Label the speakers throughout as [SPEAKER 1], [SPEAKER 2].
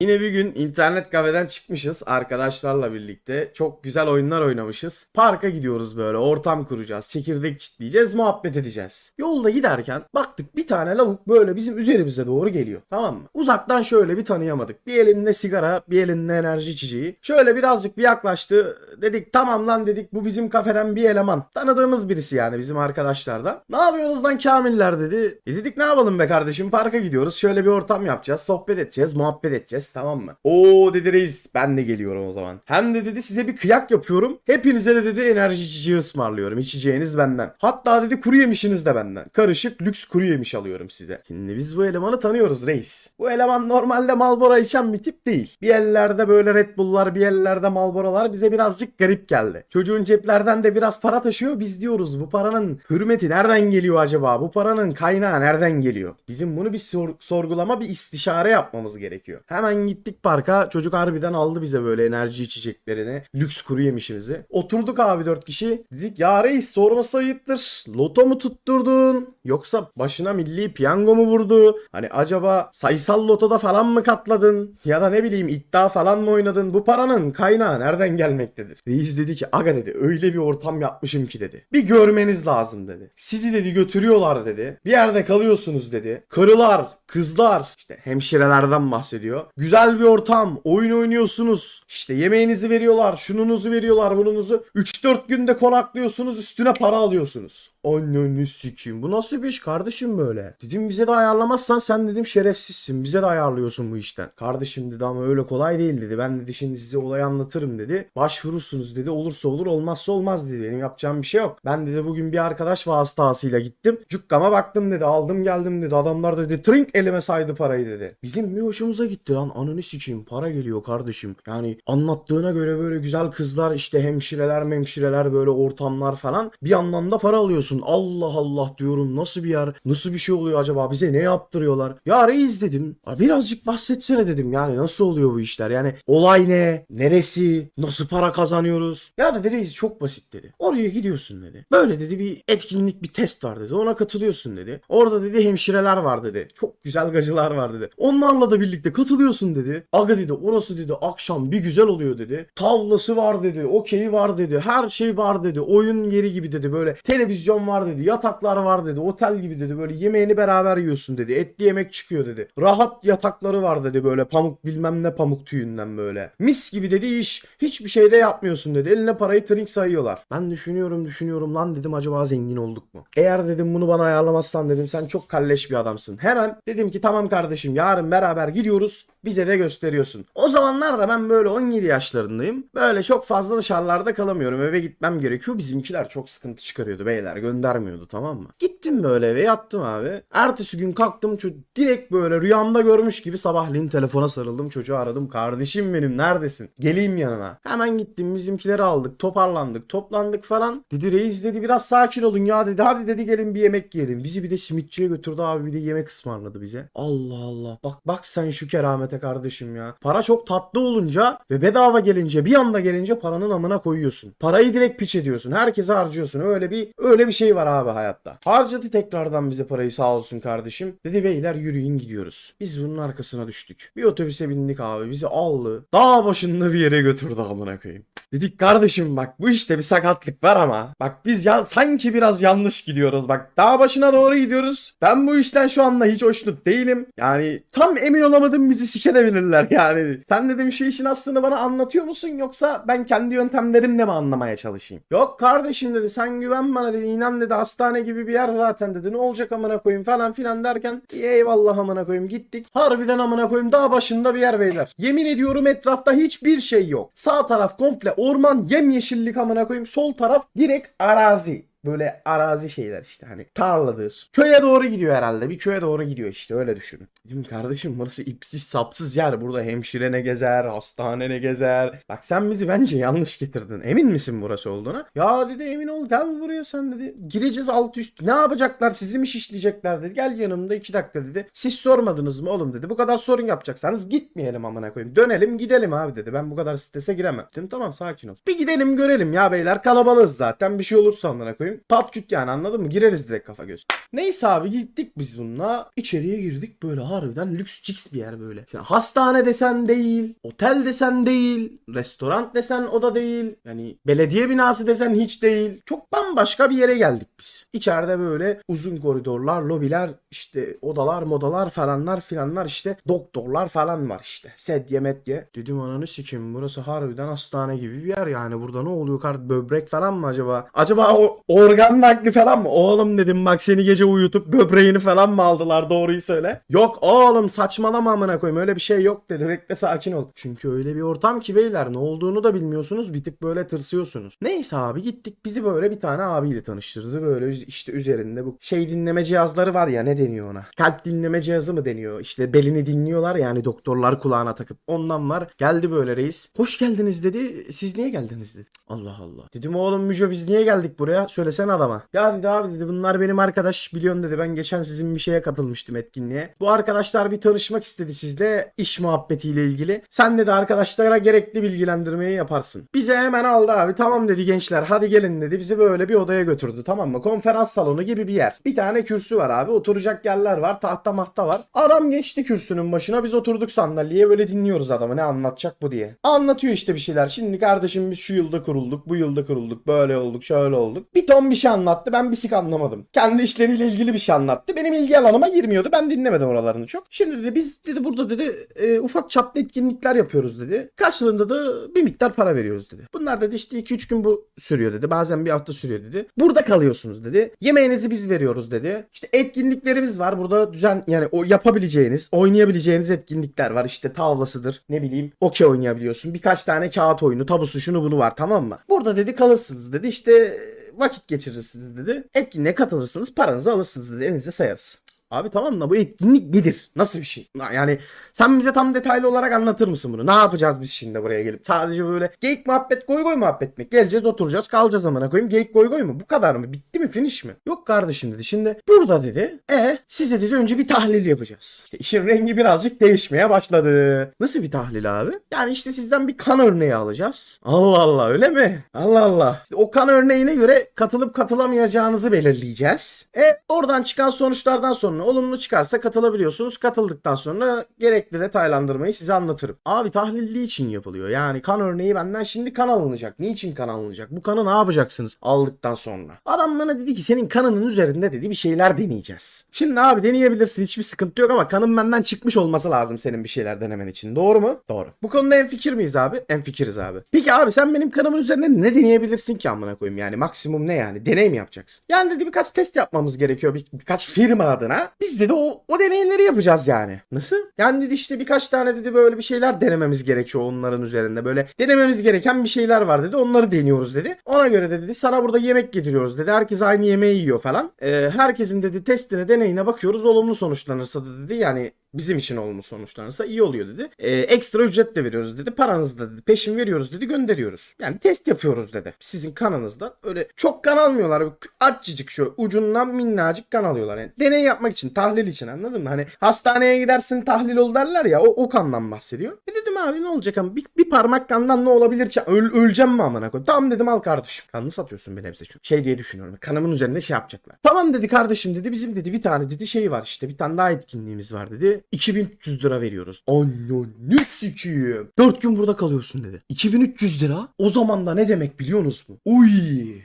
[SPEAKER 1] Yine bir gün internet kafeden çıkmışız arkadaşlarla birlikte. Çok güzel oyunlar oynamışız. Parka gidiyoruz böyle ortam kuracağız. Çekirdek çitleyeceğiz muhabbet edeceğiz. Yolda giderken baktık bir tane lavuk böyle bizim üzerimize doğru geliyor. Tamam mı? Uzaktan şöyle bir tanıyamadık. Bir elinde sigara bir elinde enerji içeceği. Şöyle birazcık bir yaklaştı. Dedik tamam lan dedik bu bizim kafeden bir eleman. Tanıdığımız birisi yani bizim arkadaşlardan. Ne yapıyorsunuz lan kamiller dedi. E dedik ne yapalım be kardeşim parka gidiyoruz. Şöyle bir ortam yapacağız. Sohbet edeceğiz muhabbet edeceğiz tamam mı? Oo dedi reis ben de geliyorum o zaman. Hem de dedi size bir kıyak yapıyorum. Hepinize de dedi enerji içeceği ısmarlıyorum. İçeceğiniz benden. Hatta dedi kuru yemişiniz de benden. Karışık lüks kuru yemiş alıyorum size. Şimdi biz bu elemanı tanıyoruz reis. Bu eleman normalde Malboro içen bir tip değil. Bir ellerde böyle Red Bull'lar bir ellerde Malboro'lar bize birazcık garip geldi. Çocuğun ceplerden de biraz para taşıyor. Biz diyoruz bu paranın hürmeti nereden geliyor acaba? Bu paranın kaynağı nereden geliyor? Bizim bunu bir sor- sorgulama bir istişare yapmamız gerekiyor. Hemen gittik parka. Çocuk harbiden aldı bize böyle enerji içeceklerini. Lüks kuru yemişimizi. Oturduk abi dört kişi. Dedik ya reis sorması ayıptır. Loto mu tutturdun? Yoksa başına milli piyango mu vurdu? Hani acaba sayısal lotoda falan mı katladın? Ya da ne bileyim iddia falan mı oynadın? Bu paranın kaynağı nereden gelmektedir? Reis dedi ki aga dedi öyle bir ortam yapmışım ki dedi. Bir görmeniz lazım dedi. Sizi dedi götürüyorlar dedi. Bir yerde kalıyorsunuz dedi. Karılar, kızlar işte hemşirelerden bahsediyor. Güzel bir ortam. Oyun oynuyorsunuz. İşte yemeğinizi veriyorlar. Şununuzu veriyorlar. Bununuzu. 3-4 günde konaklıyorsunuz. Üstüne para alıyorsunuz. Anneni sikeyim. Bu nasıl bir iş kardeşim böyle? Dedim bize de ayarlamazsan sen dedim şerefsizsin. Bize de ayarlıyorsun bu işten. Kardeşim dedi ama öyle kolay değil dedi. Ben dedi şimdi size olayı anlatırım dedi. Başvurursunuz dedi. Olursa olur olmazsa olmaz dedi. Benim yapacağım bir şey yok. Ben dedi bugün bir arkadaş vasıtasıyla gittim. Cukkama baktım dedi. Aldım geldim dedi. Adamlar dedi trink elime saydı parayı dedi. Bizim bir hoşumuza gitti lan. Ananı sikeyim. Para geliyor kardeşim. Yani anlattığına göre böyle güzel kızlar işte hemşireler memşireler böyle ortamlar falan. Bir yandan da para alıyorsun. Allah Allah diyorum nasıl bir yer nasıl bir şey oluyor acaba bize ne yaptırıyorlar. Ya reis dedim birazcık bahsetsene dedim yani nasıl oluyor bu işler yani olay ne neresi nasıl para kazanıyoruz. Ya dedi reis çok basit dedi. Oraya gidiyorsun dedi. Böyle dedi bir etkinlik bir test var dedi ona katılıyorsun dedi. Orada dedi hemşireler var dedi. Çok güzel gacılar var dedi. Onlarla da birlikte katılıyorsun dedi. Aga dedi orası dedi akşam bir güzel oluyor dedi. Tavlası var dedi okeyi var dedi her şey var dedi. Oyun yeri gibi dedi böyle televizyon var dedi. Yataklar var dedi. Otel gibi dedi. Böyle yemeğini beraber yiyorsun dedi. Etli yemek çıkıyor dedi. Rahat yatakları var dedi böyle pamuk bilmem ne pamuk tüyünden böyle. Mis gibi dedi iş. Hiçbir şey de yapmıyorsun dedi. Eline parayı trink sayıyorlar. Ben düşünüyorum düşünüyorum lan dedim acaba zengin olduk mu? Eğer dedim bunu bana ayarlamazsan dedim sen çok kalleş bir adamsın. Hemen dedim ki tamam kardeşim yarın beraber gidiyoruz. Bize de gösteriyorsun. O zamanlar da ben böyle 17 yaşlarındayım. Böyle çok fazla dışarılarda kalamıyorum. Eve gitmem gerekiyor. Bizimkiler çok sıkıntı çıkarıyordu beyler. Göndermiyordu tamam mı? Gittim böyle eve yattım abi. Ertesi gün kalktım. direkt böyle rüyamda görmüş gibi sabahleyin telefona sarıldım. Çocuğu aradım. Kardeşim benim neredesin? Geleyim yanına. Hemen gittim. Bizimkileri aldık. Toparlandık. Toplandık falan. Dedi reis dedi biraz sakin olun ya dedi. Hadi dedi gelin bir yemek yiyelim. Bizi bir de simitçiye götürdü abi. Bir de yemek ısmarladı bize. Allah Allah. Bak bak sen şu keramete kardeşim ya. Para çok tatlı olunca ve bedava gelince bir anda gelince paranın amına koyuyorsun. Parayı direkt piç ediyorsun. Herkese harcıyorsun. Öyle bir öyle bir şey var abi hayatta. Harcadı tekrardan bize parayı sağ olsun kardeşim. Dedi beyler yürüyün gidiyoruz. Biz bunun arkasına düştük. Bir otobüse bindik abi. Bizi aldı. Dağ başında bir yere götürdü amına koyayım. Dedik kardeşim bak bu işte bir sakatlık var ama. Bak biz ya, sanki biraz yanlış gidiyoruz. Bak dağ başına doğru gidiyoruz. Ben bu işten şu anda hiç hoşnut değilim. Yani tam emin olamadım bizi sikedebilirler yani. Sen dedim şu işin aslını bana anlatıyor musun yoksa ben kendi yöntemlerimle mi anlamaya çalışayım? Yok kardeşim dedi sen güven bana dedi inan dedi hastane gibi bir yer zaten dedi ne olacak amına koyayım falan filan derken "İyi, eyvallah amına koyayım gittik. Harbiden amına koyayım dağ başında bir yer beyler. Yemin ediyorum etrafta hiçbir şey yok. Sağ taraf komple orman yemyeşillik amına koyayım sol taraf direkt arazi. Böyle arazi şeyler işte hani tarladır. Köye doğru gidiyor herhalde. Bir köye doğru gidiyor işte öyle düşünün. Dedim kardeşim burası ipsiz sapsız yer. Burada hemşire ne gezer, hastane ne gezer. Bak sen bizi bence yanlış getirdin. Emin misin burası olduğuna? Ya dedi emin ol gel buraya sen dedi. Gireceğiz alt üst. Ne yapacaklar sizi mi şişleyecekler dedi. Gel yanımda iki dakika dedi. Siz sormadınız mı oğlum dedi. Bu kadar sorun yapacaksanız gitmeyelim amına koyayım. Dönelim gidelim abi dedi. Ben bu kadar strese giremem. Dedim tamam sakin ol. Bir gidelim görelim ya beyler kalabalığız zaten. Bir şey olursa amına koyayım. Pat küt yani anladın mı? Gireriz direkt kafa göz. Neyse abi gittik biz bununla. İçeriye girdik böyle harbiden lüks ciks bir yer böyle. Yani hastane desen değil, otel desen değil, restoran desen o da değil. Yani belediye binası desen hiç değil. Çok bambaşka bir yere geldik biz. İçeride böyle uzun koridorlar, lobiler, işte odalar, modalar falanlar filanlar işte doktorlar falan var işte. Sedye medye. Dedim ananı sikim burası harbiden hastane gibi bir yer yani. Burada ne oluyor kart böbrek falan mı acaba? Acaba o organ nakli falan mı? Oğlum dedim bak seni gece uyutup böbreğini falan mı aldılar doğruyu söyle. Yok oğlum saçmalama amına koyayım öyle bir şey yok dedi. Bekle sakin ol. Çünkü öyle bir ortam ki beyler ne olduğunu da bilmiyorsunuz. Bir tık böyle tırsıyorsunuz. Neyse abi gittik bizi böyle bir tane abiyle tanıştırdı. Böyle işte üzerinde bu şey dinleme cihazları var ya ne deniyor ona? Kalp dinleme cihazı mı deniyor? İşte belini dinliyorlar yani doktorlar kulağına takıp. Ondan var. Geldi böyle reis. Hoş geldiniz dedi. Siz niye geldiniz dedi. Allah Allah. Dedim oğlum Müco biz niye geldik buraya? Söylesene adama. Ya dedi abi dedi bunlar benim arkadaş biliyorsun dedi. Ben geçen sizin bir şeye katılmıştım etkinliğe. Bu arkadaşlar bir tanışmak istedi sizle iş muhabbetiyle ilgili. Sen dedi arkadaşlara gerekli bilgilendirmeyi yaparsın. Bize hemen aldı abi. Tamam dedi gençler hadi gelin dedi. Bizi böyle bir odaya götürdü tamam mı? Konferans salonu gibi bir yer. Bir tane kürsü var abi. Oturacak yerler var. Tahta mahta var. Adam geçti kürsünün başına. Biz oturduk sandalyeye böyle dinliyoruz adamı ne anlatacak bu diye. Anlatıyor işte bir şeyler. Şimdi kardeşim biz şu yılda kurulduk. Bu yılda kurulduk. Böyle olduk. Şöyle olduk. Bir bir şey anlattı. Ben bir sik anlamadım. Kendi işleriyle ilgili bir şey anlattı. Benim ilgi alanıma girmiyordu. Ben dinlemedim oralarını çok. Şimdi dedi biz dedi burada dedi e, ufak çaplı etkinlikler yapıyoruz dedi. Karşılığında da bir miktar para veriyoruz dedi. Bunlar dedi işte 2-3 gün bu sürüyor dedi. Bazen bir hafta sürüyor dedi. Burada kalıyorsunuz dedi. Yemeğinizi biz veriyoruz dedi. İşte etkinliklerimiz var. Burada düzen yani o yapabileceğiniz, oynayabileceğiniz etkinlikler var. İşte tavlasıdır. Ne bileyim okey oynayabiliyorsun. Birkaç tane kağıt oyunu, tabusu şunu bunu var tamam mı? Burada dedi kalırsınız dedi. İşte vakit geçirirsiniz dedi. Etkinliğe katılırsınız, paranızı alırsınız dedi. Elinize sayarız. Abi tamam da bu etkinlik nedir? Nasıl bir şey? Yani sen bize tam detaylı olarak anlatır mısın bunu? Ne yapacağız biz şimdi buraya gelip? Sadece böyle geyik muhabbet goy goy muhabbet mi? Geleceğiz oturacağız kalacağız amına koyayım. Geyik goy goy mu? Bu kadar mı? Bitti mi? Finish mi? Yok kardeşim dedi. Şimdi burada dedi. E size dedi önce bir tahlil yapacağız. İşte işin rengi birazcık değişmeye başladı. Nasıl bir tahlil abi? Yani işte sizden bir kan örneği alacağız. Allah Allah öyle mi? Allah Allah. İşte o kan örneğine göre katılıp katılamayacağınızı belirleyeceğiz. E oradan çıkan sonuçlardan sonra olumlu çıkarsa katılabiliyorsunuz. Katıldıktan sonra gerekli detaylandırmayı size anlatırım. Abi tahlilli için yapılıyor. Yani kan örneği benden şimdi kan alınacak. Niçin kan alınacak? Bu kanı ne yapacaksınız aldıktan sonra? Adam bana dedi ki senin kanının üzerinde dedi bir şeyler deneyeceğiz. Şimdi abi deneyebilirsin hiçbir sıkıntı yok ama kanın benden çıkmış olması lazım senin bir şeyler denemen için. Doğru mu? Doğru. Bu konuda en fikir miyiz abi? En fikiriz abi. Peki abi sen benim kanımın üzerinde ne deneyebilirsin ki amına koyayım yani maksimum ne yani? Deney mi yapacaksın? Yani dedi birkaç test yapmamız gerekiyor bir, birkaç firma adına. Biz dedi o, o deneyleri yapacağız yani. Nasıl? Yani dedi işte birkaç tane dedi böyle bir şeyler denememiz gerekiyor onların üzerinde. Böyle denememiz gereken bir şeyler var dedi. Onları deniyoruz dedi. Ona göre de dedi sana burada yemek getiriyoruz dedi. Herkes aynı yemeği yiyor falan. Ee, herkesin dedi testine deneyine bakıyoruz. Olumlu sonuçlanırsa da dedi yani bizim için olumlu sonuçlanırsa iyi oluyor dedi. Ee, ekstra ücret de veriyoruz dedi. Paranızı da dedi. Peşin veriyoruz dedi. Gönderiyoruz. Yani test yapıyoruz dedi. Sizin kanınızda öyle çok kan almıyorlar. Açıcık şu ucundan minnacık kan alıyorlar. Yani deney yapmak için, tahlil için anladın mı? Hani hastaneye gidersin tahlil ol derler ya o, o kandan bahsediyor. E dedim abi ne olacak ama bir, bir parmak kandan ne olabilir ki? Öl, öleceğim mi amına koyayım? Tamam dedim al kardeşim. Kanını satıyorsun benim hepsi çünkü. Şey diye düşünüyorum. Kanımın üzerinde şey yapacaklar. Tamam dedi kardeşim dedi. Bizim dedi bir tane dedi şey var işte. Bir tane daha etkinliğimiz var dedi. 2300 lira veriyoruz. Ananı sikiyim. 4 gün burada kalıyorsun dedi. 2300 lira? O zaman da ne demek biliyorsunuz mu? Uy.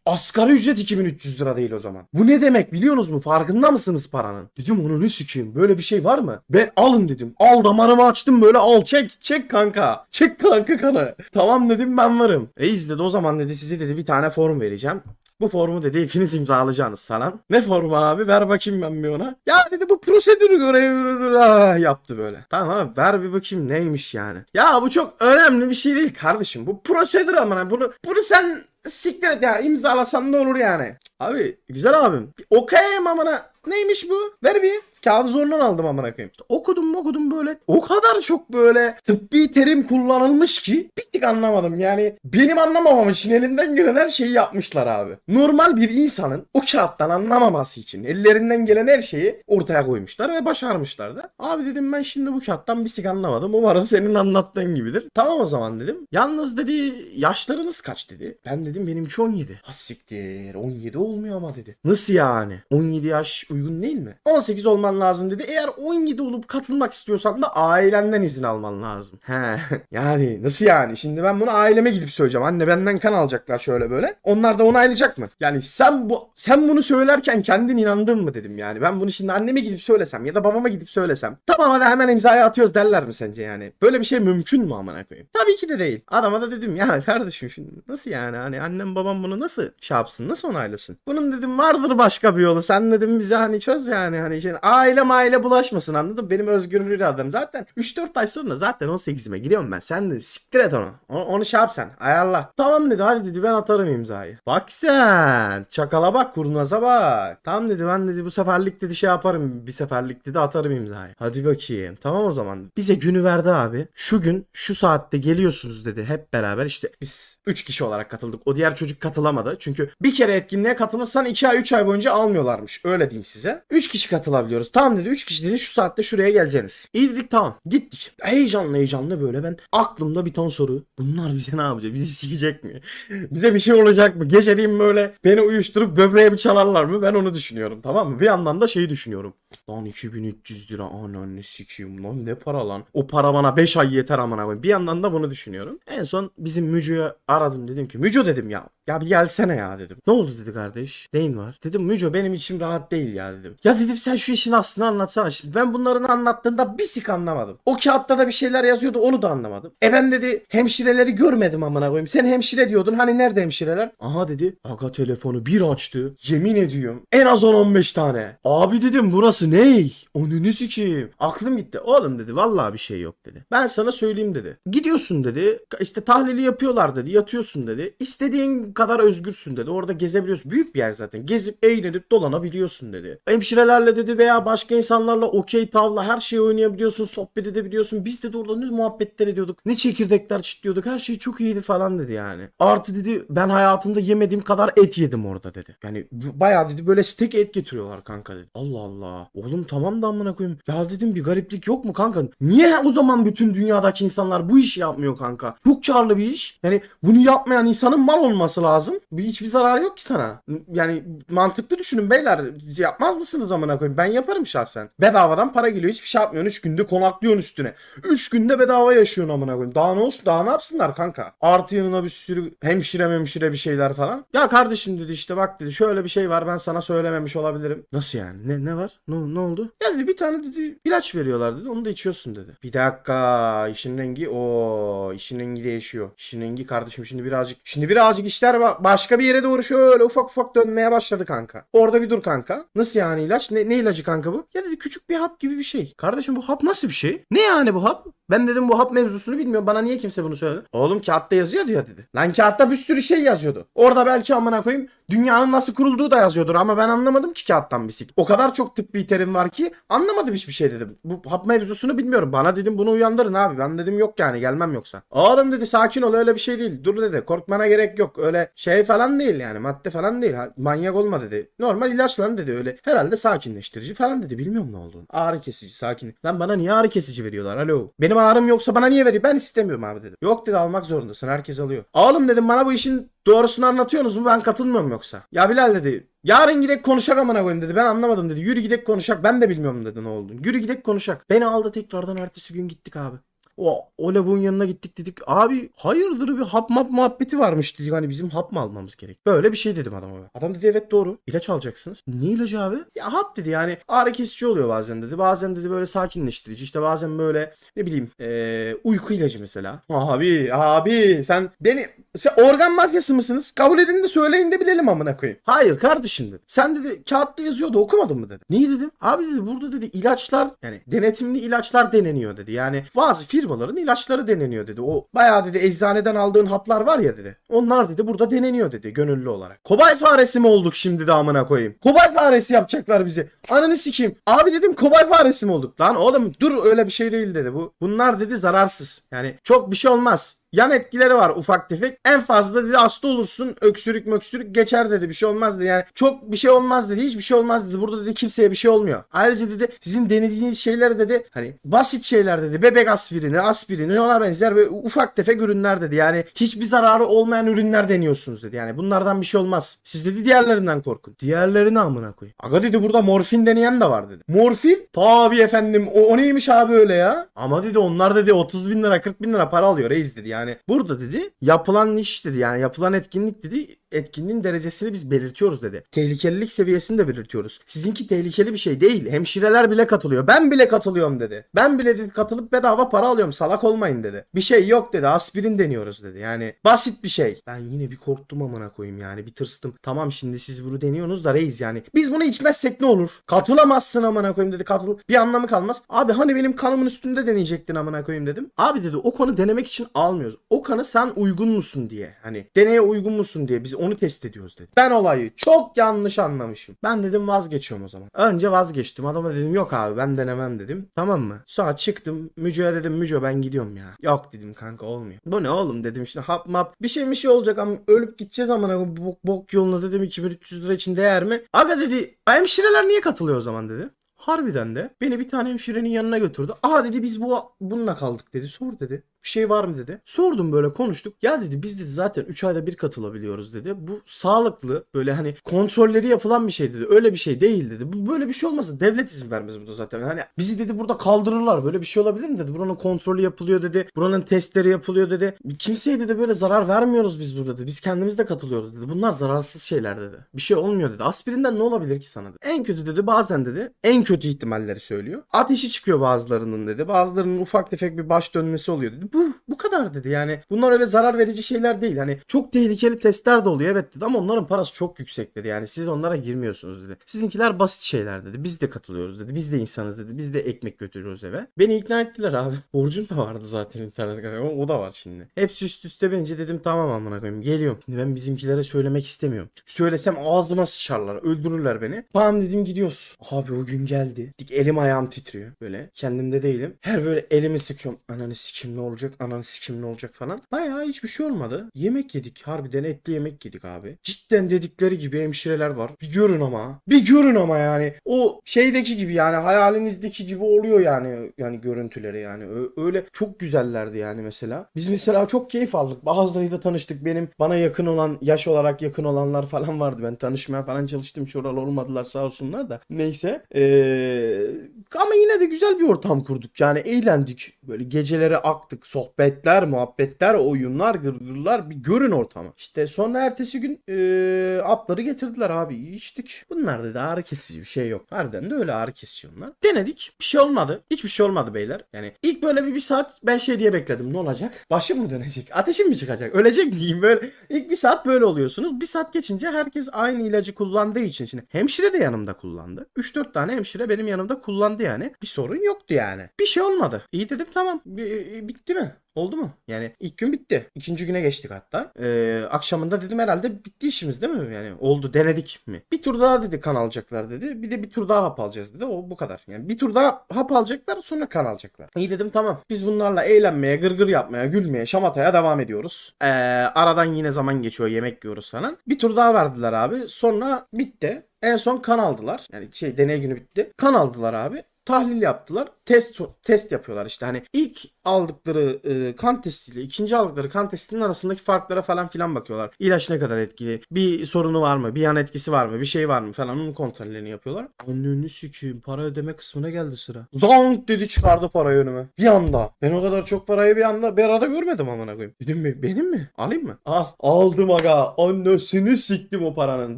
[SPEAKER 1] Asgari ücret 2300 lira değil o zaman. Bu ne demek biliyorsunuz mu? Farkında mısınız paranın? Dedim onu ne sikiyim? Böyle bir şey var mı? Ben alın dedim. Al damarımı açtım böyle al çek çek kanka. Çek kanka kanı. Tamam dedim ben varım. Reis dedi o zaman dedi size dedi bir tane form vereceğim. Bu formu dedi ikiniz imzalayacaksınız falan. Ne formu abi ver bakayım ben bir ona. Ya dedi bu prosedürü göre yaptı böyle. Tamam abi ver bir bakayım neymiş yani. Ya bu çok önemli bir şey değil kardeşim. Bu prosedür ama bunu bunu sen siktir et ya imzalasan ne olur yani. Abi güzel abim. Okuyayım amına. Neymiş bu? Ver bir. Kağıdı zorundan aldım amına koyayım. Okudum okudum böyle. O kadar çok böyle tıbbi terim kullanılmış ki bir tık anlamadım. Yani benim anlamamam için elinden gelen her şeyi yapmışlar abi. Normal bir insanın o kağıttan anlamaması için ellerinden gelen her şeyi ortaya koymuşlar ve başarmışlar da. Abi dedim ben şimdi bu kağıttan bir sik anlamadım. Umarım senin anlattığın gibidir. Tamam o zaman dedim. Yalnız dedi yaşlarınız kaç dedi. Ben dedim benimki 17. Ha siktir 17 olmuyor ama dedi. Nasıl yani? 17 yaş uygun değil mi? 18 olman lazım dedi. Eğer 17 olup katılmak istiyorsan da ailenden izin alman lazım. He yani nasıl yani? Şimdi ben bunu aileme gidip söyleyeceğim. Anne benden kan alacaklar şöyle böyle. Onlar da onaylayacak mı? Yani sen bu sen bunu söylerken kendin inandın mı dedim yani. Ben bunu şimdi anneme gidip söylesem ya da babama gidip söylesem. Tamam hadi hemen imzayı atıyoruz derler mi sence yani? Böyle bir şey mümkün mü amına koyayım? Tabii ki de değil. Adama da dedim ya kardeşim şimdi nasıl yani hani annem babam bunu nasıl şey yapsın nasıl onaylasın? Bunun dedim vardır başka bir yolu. Sen dedim bize hani çöz yani hani şey, aile maile bulaşmasın anladın? Benim özgür iradem zaten 3-4 ay sonra zaten 18'ime giriyorum ben. Sen de siktir et onu. onu. Onu şey yap sen ayarla. Tamam dedi hadi dedi ben atarım imzayı. Bak sen çakala bak kurnaza bak. Tamam dedi ben dedi bu seferlik dedi şey yaparım bir seferlik dedi atarım imzayı. Hadi bakayım tamam o zaman. Bize günü verdi abi. Şu gün şu saatte geliyorsunuz dedi hep beraber işte biz 3 kişi olarak katıldık. O diğer çocuk katılamadı. Çünkü bir kere etkinliğe katılırsan 2 ay 3 ay boyunca almıyorlarmış. Öyle diyeyim size. 3 kişi katılabiliyoruz. Tamam dedi 3 kişi dedi şu saatte şuraya geleceksiniz. İyi dedik tamam. Gittik. Heyecanlı heyecanlı böyle ben aklımda bir ton soru. Bunlar bize ne yapacak? Bizi sikecek mi? Bize bir şey olacak mı? Geceliğin böyle beni uyuşturup böbreğe bir çalarlar mı? Ben onu düşünüyorum tamam mı? Bir yandan da şeyi düşünüyorum. Lan 2300 lira ananı sikeyim lan ne para lan. O para bana 5 ay yeter amına koyayım. Bir yandan da bunu düşünüyorum. En son bizim Müco'yu aradım dedim ki Müco dedim ya. Ya bir gelsene ya dedim. Ne oldu dedi kardeş. Neyin var? Dedim Müco benim içim rahat değil ya dedim. Ya dedim sen şu işin aslını anlatsana. Şimdi ben bunların anlattığında bir sik anlamadım. O kağıtta da bir şeyler yazıyordu onu da anlamadım. E ben dedi hemşireleri görmedim amına koyayım. Sen hemşire diyordun hani nerede hemşireler? Aha dedi. Aga telefonu bir açtı. Yemin ediyorum. En az 10-15 tane. Abi dedim burası ney? Onunu sikeyim. Aklım gitti. Oğlum dedi vallahi bir şey yok dedi. Ben sana söyleyeyim dedi. Gidiyorsun dedi. İşte tahlili yapıyorlar dedi. Yatıyorsun dedi. İstediğin kadar özgürsün dedi. Orada gezebiliyorsun. Büyük bir yer zaten. Gezip eğlenip dolanabiliyorsun dedi. Hemşirelerle dedi veya başka insanlarla okey tavla her şeyi oynayabiliyorsun. Sohbet edebiliyorsun. Biz de orada ne muhabbetler ediyorduk. Ne çekirdekler çitliyorduk. Her şey çok iyiydi falan dedi yani. Artı dedi ben hayatımda yemediğim kadar et yedim orada dedi. Yani bayağı dedi böyle steak et getiriyorlar kanka dedi. Allah Allah. Oğlum tamam da amına koyayım. Ya dedim bir gariplik yok mu kanka? Niye o zaman bütün dünyadaki insanlar bu işi yapmıyor kanka? Çok karlı bir iş. Yani bunu yapmayan insanın mal olması lazım. Bir hiçbir zararı yok ki sana. Yani mantıklı düşünün beyler. Yapmaz mısınız amına koyayım? Ben yaparım şahsen. Bedavadan para geliyor. Hiçbir şey yapmıyorsun. 3 günde konaklıyorsun üstüne. 3 günde bedava yaşıyorsun amına koyayım. Daha ne olsun? Daha ne yapsınlar kanka? Artı yanına bir sürü hemşire memşire bir şeyler falan. Ya kardeşim dedi işte bak dedi şöyle bir şey var ben sana söylememiş olabilirim. Nasıl yani? Ne, ne var? Ne, ne oldu? Ya dedi bir tane dedi ilaç veriyorlar dedi. Onu da içiyorsun dedi. Bir dakika işin rengi o işin rengi değişiyor. İşin rengi kardeşim şimdi birazcık şimdi birazcık işler ba- başka bir yere doğru şöyle ufak ufak dönmeye başladı kanka. Orada bir dur kanka. Nasıl yani ilaç? Ne, ne ilacı kanka bu? Ya dedi küçük bir hap gibi bir şey. Kardeşim bu hap nasıl bir şey? Ne yani bu hap? Ben dedim bu hap mevzusunu bilmiyorum. Bana niye kimse bunu söyledi? Oğlum kağıtta yazıyordu ya dedi. Lan kağıtta bir sürü şey yazıyordu. Orada belki amına koyayım dünyanın nasıl kurulduğu da yazıyordur ama ben anlamadım ki kağıttan bir sik. O kadar çok tıbbi terim var ki anlamadım hiçbir şey dedim. Bu hap mevzusunu bilmiyorum. Bana dedim bunu uyandırın abi. Ben dedim yok yani gelmem yoksa. Oğlum dedi sakin ol öyle bir şey değil. Dur dedi korkmana gerek yok. Öyle şey falan değil yani madde falan değil. Manyak olma dedi. Normal ilaç lan dedi öyle. Herhalde sakinleştirici falan dedi. Bilmiyorum ne olduğunu. Ağrı kesici sakin. Lan bana niye ağrı kesici veriyorlar? Alo. Benim ağrım yoksa bana niye veriyor? Ben istemiyorum abi dedi. Yok dedi almak zorundasın. Herkes alıyor. Oğlum dedim bana bu işin doğrusunu anlatıyorsunuz mu? Ben katılmıyorum yoksa. Ya Bilal dedi. Yarın gidek konuşak amına koyayım dedi. Ben anlamadım dedi. Yürü gidek konuşak. Ben de bilmiyorum dedi ne oldu. Yürü gidek konuşak. Beni aldı tekrardan ertesi gün gittik abi. O, o yanına gittik dedik. Abi hayırdır bir hap map muhabbeti varmış dedik. Hani bizim hap mı almamız gerek? Böyle bir şey dedim adama. Adam dedi evet doğru. İlaç alacaksınız. Ne ilacı abi? Ya hap dedi yani ağrı kesici oluyor bazen dedi. Bazen dedi böyle sakinleştirici. İşte bazen böyle ne bileyim eee, uyku ilacı mesela. Abi abi sen beni Sen organ mafyası mısınız? Kabul edin de söyleyin de bilelim amına koyayım. Hayır kardeşim dedi. Sen dedi kağıtta yazıyordu okumadın mı dedi. Niye dedim? Abi dedi burada dedi ilaçlar yani denetimli ilaçlar deneniyor dedi. Yani bazı firmaların ilaçları deneniyor dedi. O bayağı dedi eczaneden aldığın haplar var ya dedi. Onlar dedi burada deneniyor dedi gönüllü olarak. Kobay faresi mi olduk şimdi de amına koyayım? Kobay faresi yapacaklar bizi. Ananı sikeyim. Abi dedim kobay faresi mi olduk? Lan oğlum dur öyle bir şey değil dedi. Bu bunlar dedi zararsız. Yani çok bir şey olmaz. Yan etkileri var ufak tefek. En fazla dedi hasta olursun. Öksürük möksürük geçer dedi. Bir şey olmaz dedi. Yani çok bir şey olmaz dedi. Hiçbir şey olmaz dedi. Burada dedi kimseye bir şey olmuyor. Ayrıca dedi sizin denediğiniz şeyler dedi hani basit şeyler dedi. Bebek aspirini, aspirini ona benzer ve ufak tefek ürünler dedi. Yani hiçbir zararı olmayan ürünler deniyorsunuz dedi. Yani bunlardan bir şey olmaz. Siz dedi diğerlerinden korkun. Diğerlerini amına koyayım. Aga dedi burada morfin deneyen de var dedi. Morfin? Tabi efendim. O, o neymiş abi öyle ya? Ama dedi onlar dedi 30 bin lira 40 bin lira para alıyor reis dedi. Yani burada dedi yapılan iş dedi yani yapılan etkinlik dedi etkinliğin derecesini biz belirtiyoruz dedi. Tehlikelilik seviyesini de belirtiyoruz. Sizinki tehlikeli bir şey değil. Hemşireler bile katılıyor. Ben bile katılıyorum dedi. Ben bile dedi katılıp bedava para alıyorum. Salak olmayın dedi. Bir şey yok dedi. Aspirin deniyoruz dedi. Yani basit bir şey. Ben yine bir korktum amına koyayım yani. Bir tırstım. Tamam şimdi siz bunu deniyorsunuz da reis yani. Biz bunu içmezsek ne olur? Katılamazsın amına koyayım dedi. Katıl. Bir anlamı kalmaz. Abi hani benim kanımın üstünde deneyecektin amına koyayım dedim. Abi dedi o kanı denemek için almıyoruz. O kanı sen uygun musun diye. Hani deneye uygun musun diye biz onu test ediyoruz dedi. Ben olayı çok yanlış anlamışım. Ben dedim vazgeçiyorum o zaman. Önce vazgeçtim. Adama dedim yok abi ben denemem dedim. Tamam mı? Sonra çıktım. Müco'ya dedim Müco ben gidiyorum ya. Yok dedim kanka olmuyor. Bu ne oğlum dedim işte hap map. Bir şey bir şey olacak ama ölüp gideceğiz ama bok, bok yoluna dedim 2300 lira için değer mi? Aga dedi hemşireler niye katılıyor o zaman dedi. Harbiden de beni bir tane hemşirenin yanına götürdü. Aa dedi biz bu bununla kaldık dedi. Sor dedi. Bir şey var mı dedi. Sordum böyle konuştuk. Ya dedi biz dedi zaten 3 ayda bir katılabiliyoruz dedi. Bu sağlıklı böyle hani kontrolleri yapılan bir şey dedi. Öyle bir şey değil dedi. Bu böyle bir şey olmasın. Devlet izin vermez burada zaten. Hani bizi dedi burada kaldırırlar. Böyle bir şey olabilir mi dedi. Buranın kontrolü yapılıyor dedi. Buranın testleri yapılıyor dedi. Kimseye dedi böyle zarar vermiyoruz biz burada dedi. Biz kendimiz de katılıyoruz dedi. Bunlar zararsız şeyler dedi. Bir şey olmuyor dedi. Aspirinden ne olabilir ki sana dedi. En kötü dedi bazen dedi. En kötü ihtimalleri söylüyor. Ateşi çıkıyor bazılarının dedi. Bazılarının ufak tefek bir baş dönmesi oluyor dedi. Bu bu kadar dedi. Yani bunlar öyle zarar verici şeyler değil. Hani çok tehlikeli testler de oluyor evet dedi ama onların parası çok yüksek dedi. Yani siz onlara girmiyorsunuz dedi. Sizinkiler basit şeyler dedi. Biz de katılıyoruz dedi. Biz de insanız dedi. Biz de ekmek götürüyoruz eve. Beni ikna ettiler abi. Borcum da vardı zaten internet kafede. O da var şimdi. Hepsi üst üste binince dedim tamam amına koyayım. Geliyorum. Şimdi ben bizimkilere söylemek istemiyorum. Çünkü söylesem ağzıma sıçarlar. Öldürürler beni. Tamam dedim gidiyoruz. Abi o gün geldi. Dik elim ayağım titriyor. Böyle kendimde değilim. Her böyle elimi sıkıyorum. Ananı sikim ne olacak? Ananı sikim ne olacak falan. Bayağı hiçbir şey olmadı. Yemek yedik. Harbiden etli yemek yedik abi. Cidden dedikleri gibi hemşireler var. Bir görün ama. Bir görün ama yani. O şeydeki gibi yani hayalinizdeki gibi oluyor yani. Yani görüntüleri yani. Öyle çok güzellerdi yani mesela. Biz mesela çok keyif aldık. Bazılarıyla tanıştık. Benim bana yakın olan yaş olarak yakın olanlar falan vardı. Ben tanışmaya falan çalıştım. Şuralar olmadılar sağ olsunlar da. Neyse. Ee, ama yine de güzel bir ortam kurduk. Yani eğlendik. Böyle gecelere aktık. Sohbetler, muhabbetler, oyunlar, gırgırlar. Bir görün ortamı. İşte sonra ertesi gün ee, apları getirdiler abi. içtik. Bunlarda da ağrı kesici bir şey yok. Harbiden de öyle ağrı kesici onlar. Denedik. Bir şey olmadı. Hiçbir şey olmadı beyler. Yani ilk böyle bir, bir saat ben şey diye bekledim. Ne olacak? Başım mı dönecek? Ateşim mi çıkacak? Ölecek miyim? Böyle ilk bir saat böyle oluyorsunuz. Bir saat geçince herkes aynı ilacı kullandığı için. Şimdi hemşire de yanımda kullandı. 3-4 tane hemşire benim yanımda kullandı yani. Bir sorun yoktu yani. Bir şey olmadı. İyi dedim tamam. B- bitti mi? Oldu mu? Yani ilk gün bitti. İkinci güne geçtik hatta. Ee, akşamında dedim herhalde bitti işimiz değil mi? Yani oldu denedik mi? Bir tur daha dedi kan alacaklar dedi. Bir de bir tur daha hap alacağız dedi. O bu kadar. Yani bir tur daha hap alacaklar sonra kan alacaklar. İyi dedim tamam. Biz bunlarla eğlenmeye, gırgır yapmaya, gülmeye, şamataya devam ediyoruz. Ee, aradan yine zaman geçiyor yemek yiyoruz falan. Bir tur daha verdiler abi. Sonra bitti. En son kan aldılar. Yani şey deney günü bitti. Kan aldılar abi tahlil yaptılar. Test test yapıyorlar işte hani ilk aldıkları e, kan testiyle ikinci aldıkları kan testinin arasındaki farklara falan filan bakıyorlar. İlaç ne kadar etkili? Bir sorunu var mı? Bir yan etkisi var mı? Bir şey var mı falan onun kontrollerini yapıyorlar. Anneni sikeyim para ödeme kısmına geldi sıra. Zonk dedi çıkardı parayı önüme. Bir anda. Ben o kadar çok parayı bir anda bir arada görmedim amına koyayım. Dedim mi benim mi? Alayım mı? Al. Aldım aga. Annesini siktim o paranın.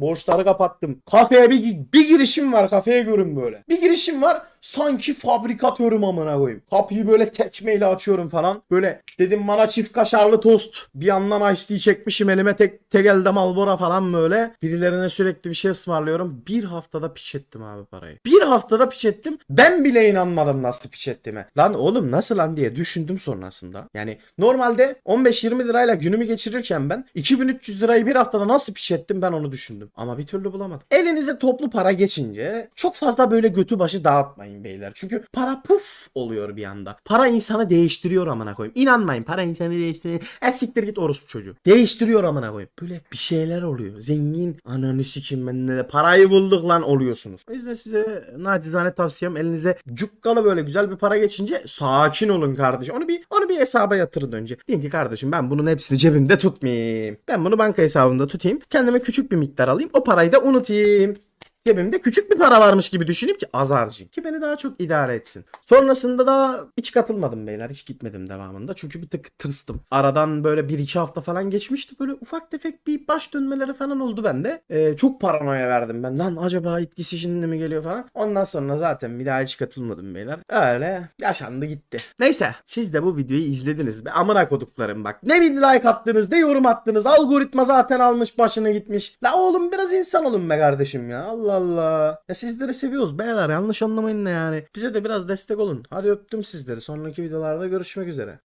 [SPEAKER 1] Borçları kapattım. Kafeye bir, bir girişim var kafeye görün böyle. Bir girişim var. Sanki fabrikatörüm amına koyayım. Kapıyı böyle tekmeyle açıyorum falan. Böyle dedim bana çift kaşarlı tost. Bir yandan Ice Tea çekmişim elime tek, tek elde Malbora falan böyle. Birilerine sürekli bir şey ısmarlıyorum. Bir haftada piç ettim abi parayı. Bir haftada piç ettim. Ben bile inanmadım nasıl piç ettiğime. Lan oğlum nasıl lan diye düşündüm sonrasında. Yani normalde 15-20 lirayla günümü geçirirken ben 2300 lirayı bir haftada nasıl piç ettim ben onu düşündüm. Ama bir türlü bulamadım. Elinize toplu para geçince çok fazla böyle götü başı dağıtmayın beyler. Çünkü para puf oluyor bir anda. Para insanı değiştiriyor amına koyayım. İnanmayın para insanı değiştiriyor. E siktir git orospu çocuğu. Değiştiriyor amına koyayım. Böyle bir şeyler oluyor. Zengin ananı sikim ben de parayı bulduk lan oluyorsunuz. O yüzden size nacizane tavsiyem elinize cukkalı böyle güzel bir para geçince sakin olun kardeşim. Onu bir onu bir hesaba yatırın önce. Diyeyim ki kardeşim ben bunun hepsini cebimde tutmayayım. Ben bunu banka hesabımda tutayım. Kendime küçük bir miktar alayım. O parayı da unutayım. Cebimde küçük bir para varmış gibi düşüneyim ki az. Ki beni daha çok idare etsin. Sonrasında da hiç katılmadım beyler. Hiç gitmedim devamında. Çünkü bir tık tırstım. Aradan böyle 1-2 hafta falan geçmişti. Böyle ufak tefek bir baş dönmeleri falan oldu bende. Ee, çok paranoya verdim ben. Lan acaba etkisi şimdi mi geliyor falan. Ondan sonra zaten bir daha hiç katılmadım beyler. Öyle yaşandı gitti. Neyse siz de bu videoyu izlediniz mi? Amına koduklarım bak. Ne bir like attınız ne yorum attınız. Algoritma zaten almış başını gitmiş. La oğlum biraz insan olun be kardeşim ya. Allah Allah. Ya sizleri seviyoruz beyler yanlış anlamayın ne yani. Bize de biraz destek olun. Hadi öptüm sizleri. Sonraki videolarda görüşmek üzere.